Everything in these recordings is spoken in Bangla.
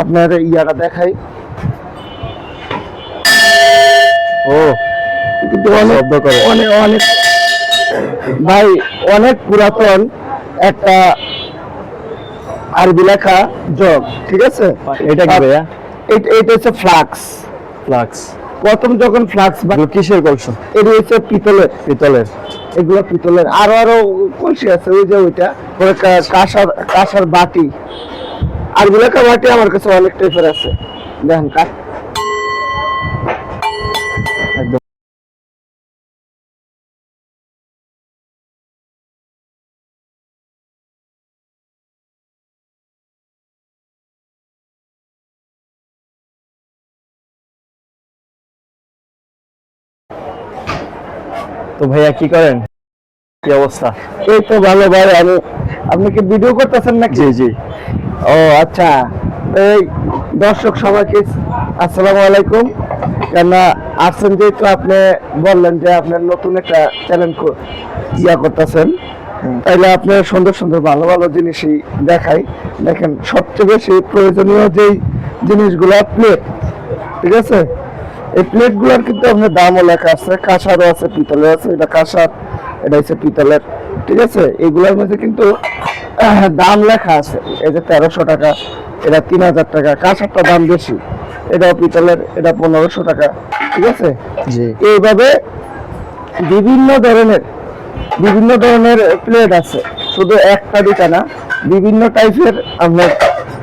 আপনার ইয়াটা দেখাই। ও কিন্তু অনেক। অনেক অনেক ভাই অনেক পুরাতন একটা আরবি লেখা জগ ঠিক আছে? এটা কি ভাইয়া? এটা হচ্ছে ফ্লাক্স ফ্লাক্স প্রথম যখন ফ্লাক্স বা কিসের কলস? এটা হচ্ছে পিতলের। পিতলের। এগুলো পিতলের। আরও আরও কলসি আছে ওই যে ওইটা। কাঁসার কাঁসার বাটি। আর লেখা বাটি আমার কাছে অনেক টাইপের আছে। দেখেন কা একদম। তো ভাইয়া কি করেন? কি অবস্থা? এই তো ভালো ভাই, আমি আপনি কি ভিডিও করতেছেন নাকি? জি জি। ও আচ্ছা। এই দর্শক সবাইকে আসসালামু আলাইকুম। কেন আসছেন যেহেতু আপনি বললেন যে আপনার নতুন একটা চ্যানেল ইয়া করতেছেন। তাইলে আপনার সুন্দর সুন্দর ভালো ভালো জিনিসই দেখাই। দেখেন সবচেয়ে বেশি প্রয়োজনীয় যেই জিনিসগুলো প্লেট ঠিক আছে? এই প্লেটগুলোর কিন্তু আপনার দামও লেখা আছে কাঁসারও আছে পিতলের আছে এটা কাঁসার এটা হচ্ছে পিতলের। ঠিক আছে? এগুলোর মধ্যে কিন্তু দাম লেখা আছে। এই যে তেরোশো টাকা এটা তিন হাজার টাকা। কাঁসারটা দাম বেশি। এটাও পিতলের এটা পনেরোশো টাকা। ঠিক আছে? জি। এইভাবে বিভিন্ন ধরনের বিভিন্ন ধরনের প্লেট আছে। শুধু একটা দুটা না বিভিন্ন টাইপের আপনার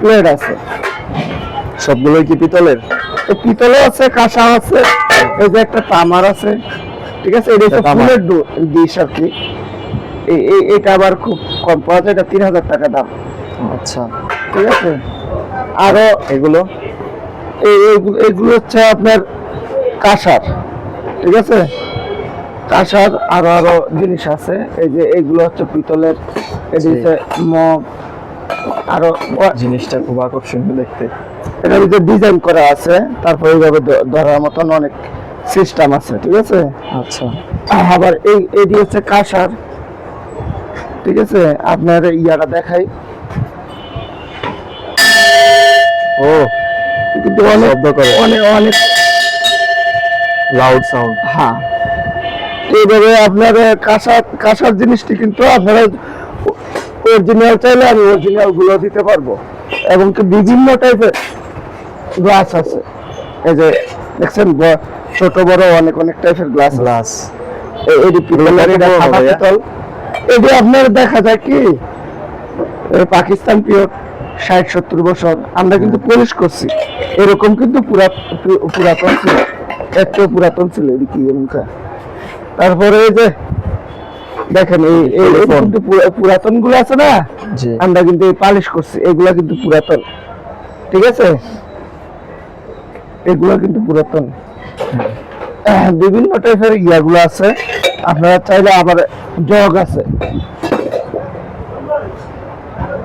প্লেট আছে। সবগুলোই কি পিতলের? পিতলও আছে কাঁসা আছে। এই যে একটা তামার আছে। ঠিক আছে? এটা হচ্ছে ফুলের ডিশ আর কি। এটা আবার খুব কম পাওয়া যায় এটা তিন হাজার টাকা দাম। আচ্ছা। ঠিক আছে? আরও এগুলো? এগুলো হচ্ছে আপনার কাঁসার। ঠিক আছে? কাঁসার আরও আরও জিনিস আছে। এই যে এগুলো হচ্ছে পিতলের মগ আরও জিনিসটা খুব আকর্ষণীয় দেখতে। এটার ভিতরে ডিজাইন করা আছে। তারপর এইভাবে ধরার মতন অনেক সিস্টেম আছে। ঠিক আছে? আচ্ছা। আবার এই এটি হচ্ছে কাঁসার। ঠিক আছে? আপনার ইয়াটা দেখাই। ও কিন্তু অনেক শব্দ করে। অনেক অনেক। লাউড সাউন্ড হ্যাঁ। এইভাবে আপনার কাঁসার কাঁসার জিনিসটি কিন্তু আপনারা অরিজিনাল চাইলে আমি অরিজিনালগুলো দিতে পারব। এবং কি বিভিন্ন টাইপের গ্লাস আছে। এই যে দেখছেন ছোট বড় অনেক অনেক টাইপের গ্লাস গ্লাস এটি পিতলের এটা পিতল এটি আপনার দেখা যায় কি? পাকিস্তান পিওর ষাট সত্তর বছর। আমরা কিন্তু পলিশ করছি। এরকম কিন্তু পুরাতন ছিল। একটু পুরাতন ছিল এটি কি তারপরে এই যে দেখেন এই. কিন্তু পুরাতনগুলো আছে না? আমরা কিন্তু পালিশ করছি। এগুলা কিন্তু পুরাতন। ঠিক আছে? এগুলা কিন্তু পুরাতন। বিভিন্ন টাইপের ইয়াগুলো আছে। আপনারা চাইলে আবার জগ আছে।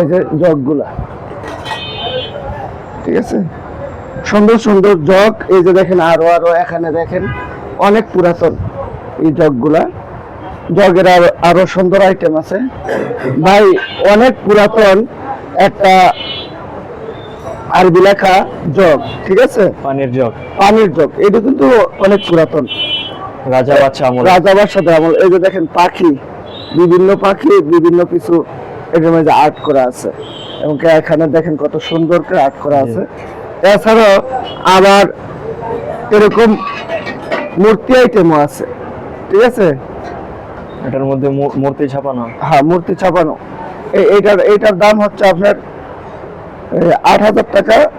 এই যে জগগুলা। ঠিক আছে? সুন্দর সুন্দর জগ। এই যে দেখেন আরও আরও এখানে দেখেন অনেক পুরাতন এই জগগুলা। জগের আরও আরও সুন্দর আইটেম আছে। ভাই অনেক পুরাতন একটা আরবি লেখা জগ ঠিক আছে? পানির জগ। পানির জগ। এটা কিন্তু অনেক পুরাতন। রাজা বাচ্চা আমল। রাজা বাদশাদের আমল। এই যে দেখেন পাখি বিভিন্ন পাখি বিভিন্ন কিছু এটার মধ্যে আর্ট করা আছে। এবং এখানে দেখেন কত সুন্দর করে আর্ট করা আছে। এছাড়াও আবার এরকম মূর্তি আইটেমও আছে। ঠিক আছে? এটার মধ্যে মূর্তি ছাপানো। হ্যাঁ মূর্তি ছাপানো। এ- এটার এটার দাম হচ্ছে আপনার আট হাজার টাকা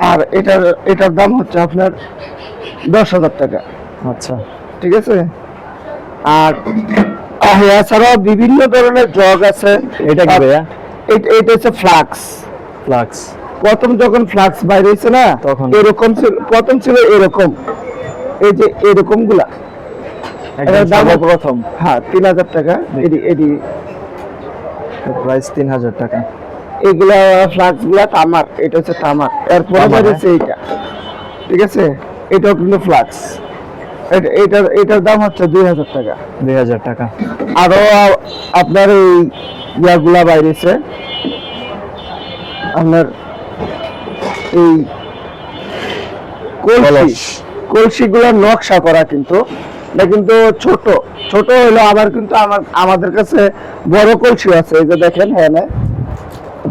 আর এটার এটার দাম হচ্ছে আপনার দশ হাজার টাকা। আচ্ছা। ঠিক আছে? আর এছাড়াও বিভিন্ন ধরনের জগ আছে। এটা কি ভাইয়া? এটা হচ্ছে ফ্লাক্স ফ্লাক্স প্রথম যখন ফ্লাক্স বাইরে হয়েছে না তখন? এরকম ছিল প্রথম ছিল এরকম। এই যে এরকমগুলা প্রথম হ্যাঁ তিন হাজার টাকা। প্রাইস তিন হাজার টাকা। এগুলা ফ্লাক্সগুলা তামার। এটা হচ্ছে তামার। এরপরে তামার, এইটা। ঠিক আছে? এটাও কিন্তু ফ্লাক্স এটার এটার দাম হচ্ছে দুই হাজার টাকা। দুই হাজার টাকা। আরও আপনার এই ইয়াগুলা বাইরেছে। আপনার এই কলসি। কলসিগুলোর নকশা করা কিন্তু। এটা কিন্তু ছোট। ছোট হলো আবার কিন্তু আমার আমাদের কাছে বড় কলসি আছে। এই যে দেখেন হ্যাঁ।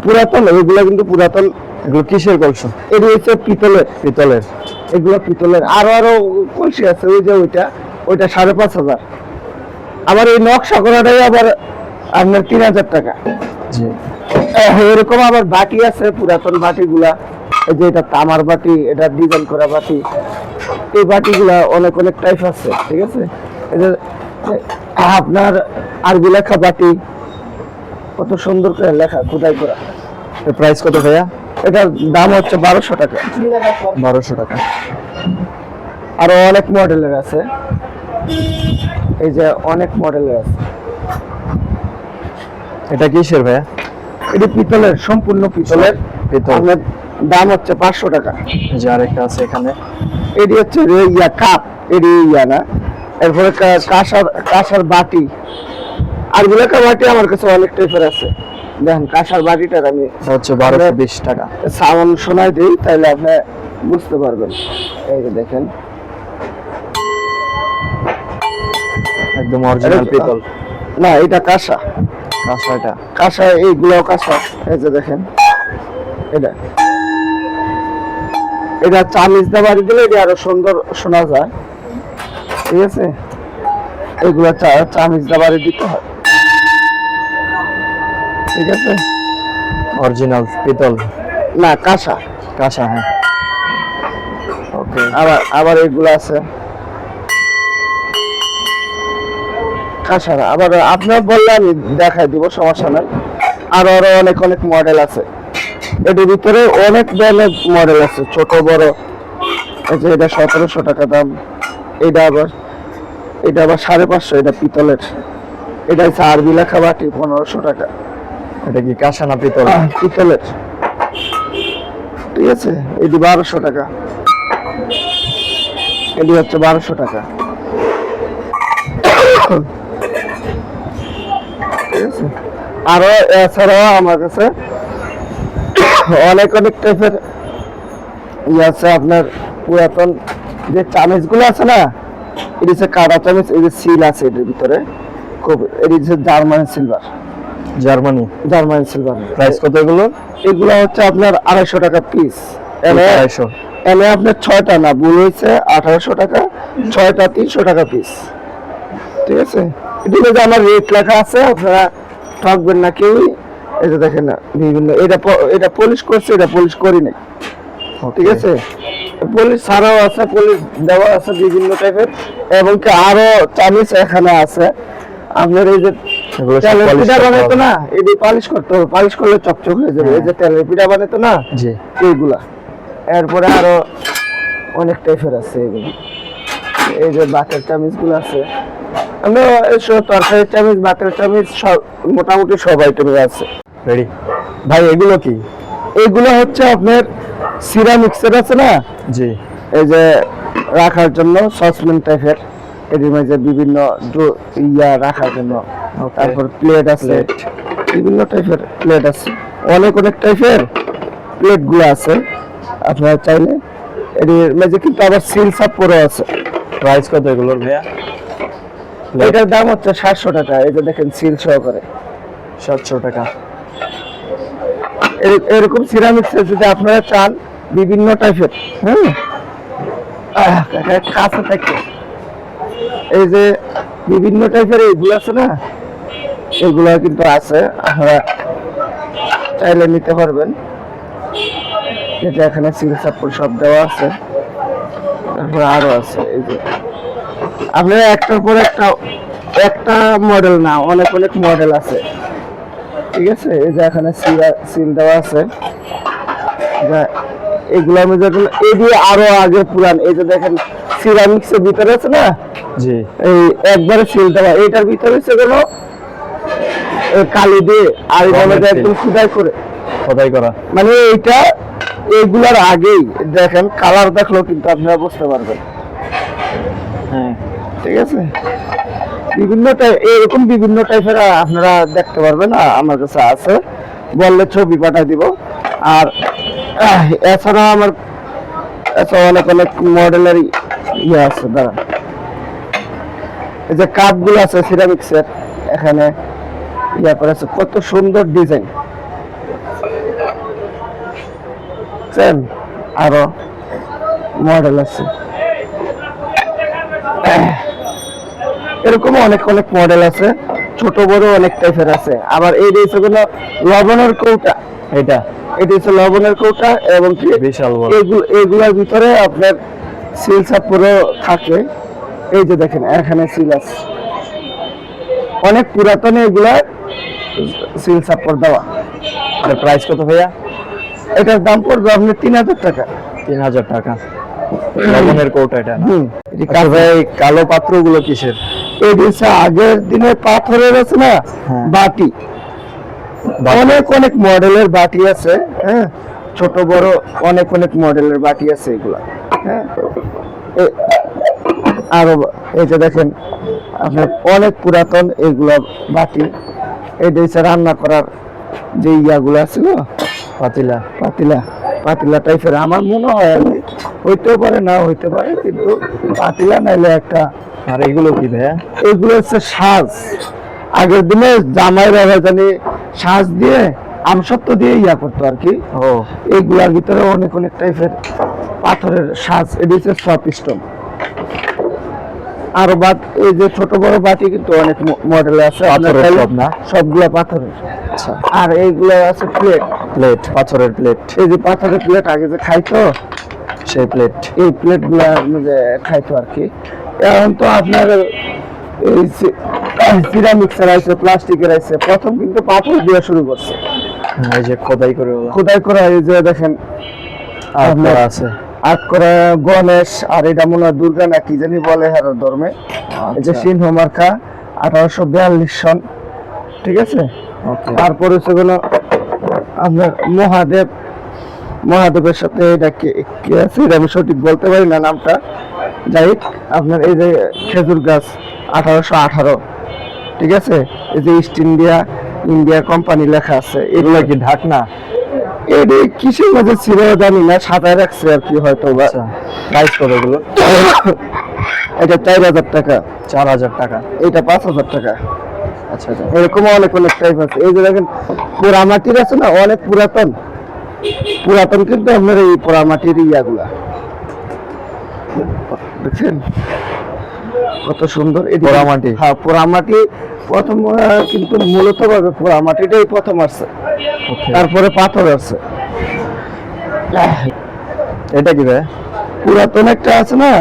পুরাতন এগুলো কিন্তু পুরাতন। এগুলো কিসের কলস? এটি হচ্ছে পিতলের। পিতলের। এগুলো পিতলের আরও আরও কলসি আছে ওই যে ওইটা ওইটা সাড়ে পাঁচ হাজার। আবার এই নকশা করাটাই আবার আপনার তিন হাজার টাকা। এরকম আবার বাটি আছে পুরাতন বাটিগুলা এই যে এটা তামার বাটি এটা ডিজাইন করা বাটি। এই বাটিগুলা অনেক অনেক টাইপ আছে ঠিক আছে? আপনার আরবি লেখা বাটি কত সুন্দর করে লেখা খোদাই করা। প্রাইস কত ভাইয়া? এটার দাম হচ্ছে বারোশো টাকা। বারোশো টাকা। আরও অনেক মডেলের আছে। এই যে অনেক মডেলের আছে। এটা কিসের ভাইয়া? এটি পিতলের সম্পূর্ণ পিতলের। পিতল। দাম হচ্ছে পাঁচশো টাকা। এই যে আরেকটা আছে এখানে। এটি হচ্ছে রে ইয়া কাপ। এটি ইয়া না। এরপরে কাঁসার কাঁসার বাটি। আর গুলাকা বাটি আমার কাছে অনেক টাইপের আছে। দেখেন কাঁসার বাটিটার আমি হচ্ছে বারোশো বিশ টাকা। সাউন্ড শোনাই দিই তাহলে আপনি বুঝতে পারবেন। এই যে দেখেন। একদম অরিজিনাল পিতল। না এটা কাঁসা। কাঁসা এটা। কাঁসা এইগুলো কাঁসা। এই যে দেখেন। এটা। এটা চামিজ দা বাড়ি দিলে এটা আরও সুন্দর শোনা যায়। ঠিক আছে? এগুলো চামিজ দা বাড়ি দিতে হয়। ঠিক আছে? অরিজিনাল পিতল। না কাঁসা। কাঁসা হ্যাঁ। ওকে আবার আবার এগুলো আছে। কাঁসারা আবার আপনার বললে আমি দেখাই দিব সমস্যা নাই। আরও আরও অনেক অনেক মডেল আছে। এটার ভিতরে অনেক ধরনের মডেল আছে ছোট বড়। এই যে এটা সতেরোশো টাকা দাম। এটা আবার এটা আবার সাড়ে পাঁচশো এটা পিতলের। এটা হচ্ছে আরবি লেখা বাটি পনেরোশো টাকা। এটা কি কাঁসা না পিতল? পিতলের। ঠিক আছে, এটি বারোশো টাকা। এটি হচ্ছে বারোশো টাকা। আরও এছাড়াও আমার কাছে অনেক অনেক টাইপের ইয়ে আছে আপনার পুরাতন যে চামিচগুলো আছে না, এটি হচ্ছে কাটা চামিচ এই যে সিল আছে এটার ভিতরে, খুব, এটি হচ্ছে German silver Germany? German silver. Price কত এগুলো? এগুলো হচ্ছে আপনার আড়াইশো টাকা পিস এনে আড়াইশো। এনে আপনার ছয়টা না ভুল হয়েছে আঠারোশো টাকা ছয়টা তিনশো টাকা পিস ঠিক আছে? যে আমার রেট লেখা আছে আপনারা ঠকবেন না কেউই। যে দেখেন না বিভিন্ন এটা এটা পলিশ করছে এটা পলিশ করি নাই। ঠিক আছে? পলিশ ছাড়াও আছে পলিশ দেওয়া আছে বিভিন্ন টাইপের এবং কি আরও চামিচ এখানে আছে। আপনার এই যে এগুলো সব তেলের polish পিঠা করতে না? এটি পালিশ করতে হবে পালিশ করলে চকচক হয়ে যাবে। এই যে তেলের পিঠা বানাইতো না জি। এইগুলা। এরপরে আরও অনেক টাইপের আছে এগুলো। এই যে বাতের চামিচ আছে। আমরা তরকারি চামিচ বাতের চামিচ সব মোটামুটি সব আইটেমই আছে। রেডি ভাই এগুলো কি? এগুলো হচ্ছে আপনার সিরামিক্সের আছে না? জি। এই যে রাখার জন্য সসপ্যান টাইপের এটির মাঝে বিভিন্ন ইয়া রাখার জন্য। তারপর প্লেট আছে। বিভিন্ন টাইপের প্লেট আছে। অনেক অনেক টাইপের প্লেটগুলো আছে। আপনারা চাইলে এটির মাঝে কিন্তু আবার সিল সাপোরও আছে। প্রাইস কত এগুলোর ভাইয়া? এটার দাম হচ্ছে সাতশো টাকা। এই যে দেখেন সিল সহকারে। সাতশো টাকা। এরকম সিরামিক্সের যদি আপনারা চান বিভিন্ন টাইপের হ্যাঁ? কাছে থাকে। এই যে বিভিন্ন টাইপের এইগুলো আছে না, এগুলো কিন্তু আছে, আপনারা চাইলে নিতে পারবেন। এটা এখানে সিল সাপোর্ট সব দেওয়া আছে। তারপরে আরও আছে, এই যে। আপনারা একটার পর একটা একটা মডেল না, অনেক অনেক মডেল আছে। ঠিক আছে? এই যে এখানে সিল- দেওয়া আছে। এই দিয়ে আরও আগে পুরান এই যে দেখেন সিরামিক্স এর ভিতরে আছে না? জি। এই একবারে সিল দেওয়া এইটার ভিতরে হচ্ছে কেন কালি দিয়ে আর এটা মধ্যে একদম খুদাই করে। খোদাই করা। মানে এইটা এইগুলার আগেই দেখেন কালার দেখলেও কিন্তু আপনারা বুঝতে পারবেন। হ্যাঁ। ঠিক আছে? বিভিন্ন এরকম বিভিন্ন টাইপের আপনারা দেখতে পারবেন আমার কাছে আছে। বললে ছবি পাঠাই দিব। আর এছাড়া আমার অনেক অনেক মডেলের ইয়ে আছে, দাঁড়া। এই যে কাপগুলো আছে সিরামিক্সের এখানে আছে, কত সুন্দর ডিজাইন আরও মডেল আছে। এরকম অনেক অনেক মডেল আছে, ছোট বড় অনেক টাইপের আছে। আবার এই রয়েছে লবণের কৌটা, এটা। এটি হচ্ছে লবণের কৌটা এবং বিশাল এগুলোর ভিতরে আপনার সিল পুরো থাকে। এই যে দেখেন এখানে সিল আছে। অনেক পুরাতন এগুলা সিল সাপোর দেওয়া। এটার প্রাইস কত ভাইয়া? এটার দাম পড়বে আপনার তিন হাজার টাকা। তিন হাজার টাকা। লবণের কৌটা এটা আচ্ছা ভাই কালো পাত্রগুলো কিসের? এটি হচ্ছে আগের দিনে পাথরের আছে না হ্যাঁ। বাটি। অনেক অনেক মডেলের বাটি আছে হ্যাঁ? ছোট বড় অনেক অনেক মডেলের বাটি আছে এগুলা হ্যাঁ? আরও এই যে দেখেন আপনার অনেক পুরাতন এগুলা বাটি। এটা হচ্ছে রান্না করার যে ইয়াগুলো আছে না? পাতিলা। পাতিলা পাতিলা টাইপের। আমার মনে হয় আর। হইতেও পারে না হইতে পারে কিন্তু পাতিলা নাইলে একটা আর এগুলো কি ভাইয়া? এগুলো হচ্ছে সাজ। আগের দিনে জামাই বাবা জানি সাজ দিয়ে আমসত্ব দিয়ে ইয়া করতো আর কি। ও। এগুলার ভিতরে অনেক অনেক টাইপের পাথরের সাজ এটি হচ্ছে সব স্টোন আরও বাদ এই যে ছোট বড় বাটি কিন্তু অনেক মডেল আছে না? সবগুলা পাথরের। আচ্ছা। আর এইগুলো আছে প্লেট প্লেট পাথরের প্লেট এই যে পাথরের প্লেট আগে যে খাইতো সেই প্লেট এই প্লেটগুলা যে খাইতো আর কি। এখন তো আপনার এই সিরামিক্সের আছে প্লাস্টিকের আছে। প্রথম কিন্তু পাথর দিয়ে শুরু করছে। এই যে খোদাই করে খোদাই করা এই যে দেখেন আপনার- আছে। আট করে গণেশ আর এটা মনে হয় দুর্গা না কি জানি বলে হারার ধর্মে। এই যে আচ্ছা। সিংহ মার্কা আঠারোশো বিয়াল্লিশ সন। ঠিক আছে? তারপরে হচ্ছে আপনার মহাদেব মহাদেবের সাথে এটা কি আছে এটা আমি সঠিক বলতে পারি না নামটা। যাই আপনার এই যে খেজুর গাছ আঠারোশো আঠারো ঠিক আছে? এই যে ইস্ট ইন্ডিয়া ইন্ডিয়া কোম্পানি লেখা আছে। এগুলো কি ঢাকনা? এটা কিসের মধ্যে ছিল জানি না সাদায় রাখছে আর কি হয়তো বা। আচ্ছা প্রাইস কত এগুলো? এটা চার হাজার টাকা। চার হাজার টাকা। এটা পাঁচ হাজার টাকা। আচ্ছা আচ্ছা। এরকম অনেক অনেক টাইপ আছে। এই যে দেখেন পোড়ামাটির আছে না অনেক পুরাতন। পুরাতন কিন্তু আপনার এই পোড়ামাটির ইয়াগুলা। দেখছেন? কত সুন্দর এই। পোড়ামাটি? হ্যাঁ পোড়ামাটি প্রথম কিন্তু মূলত ভাবে পোড়ামাটিটাই প্রথম আসছে। তারপরে পাথর আছে এটা কি ভাই? পুরাতন একটা আছে না?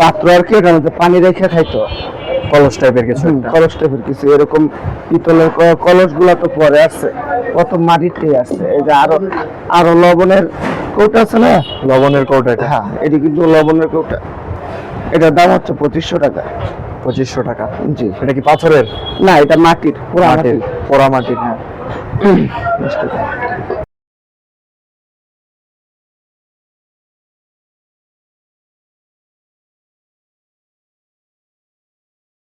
পাত্র আর কি মধ্যে পানি রেখে খাইতো। কলস টাইপের কিছু কলস টাইপের কিছু এরকম পিতলের কলসগুলা তো পরে আসছে প্রথম মাটিতেই আসছে এই যে আরও আরও লবণের কৌটা আছে না? লবণের কৌটা এটা? হ্যাঁ এটি কিন্তু লবণের কৌটা। এটার দাম হচ্ছে পঁচিশশো টাকা। পঁচিশশো টাকা? জি। এটা কি পাথরের? না এটা মাটির পুরা মাটির পোড়া মাটির হ্যাঁ।